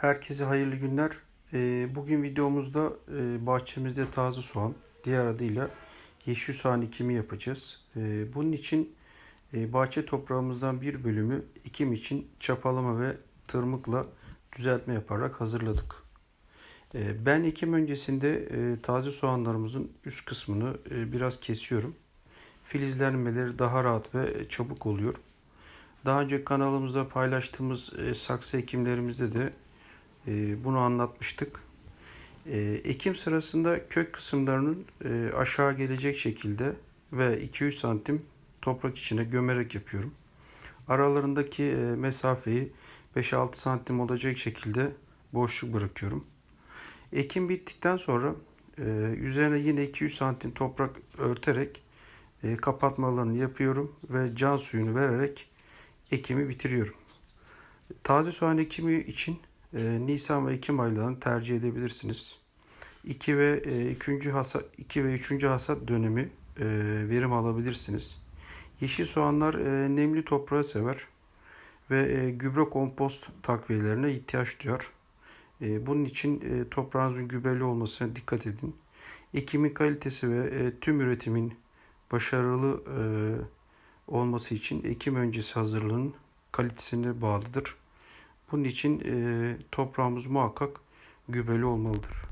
Herkese hayırlı günler. Ee, Bugün videomuzda e, bahçemizde taze soğan, diğer adıyla yeşil soğan ekimi yapacağız. Ee, Bunun için e, bahçe toprağımızdan bir bölümü ekim için çapalama ve tırmıkla düzeltme yaparak hazırladık. Ee, Ben ekim öncesinde e, taze soğanlarımızın üst kısmını biraz kesiyorum. Filizlenmeleri daha rahat ve çabuk oluyor. Daha önce kanalımızda paylaştığımız saksı ekimlerimizde de e, bunu anlatmıştık. E, ekim sırasında kök kısımlarının e, aşağı gelecek şekilde ve 2-3 santim toprak içine gömerek yapıyorum. Aralarındaki e, mesafeyi 5-6 santim olacak şekilde boşluk bırakıyorum. Ekim bittikten sonra e, üzerine yine 2-3 santim toprak örterek kapatmalarını yapıyorum ve can suyunu vererek ekimi bitiriyorum. Taze soğan ekimi için e, Nisan ve Ekim aylarını tercih edebilirsiniz. 2 ve e, 2. hasat 2 ve 3. hasat dönemi e, verim alabilirsiniz. Yeşil soğanlar e, nemli toprağı sever ve e, gübre kompost takviyelerine ihtiyaç duyar. Bunun için toprağınızın gübreli olmasına dikkat edin. Ekimin kalitesi ve tüm üretimin başarılı olması için ekim öncesi hazırlığın kalitesine bağlıdır. Bunun için e, toprağımız muhakkak gübreli olmalıdır.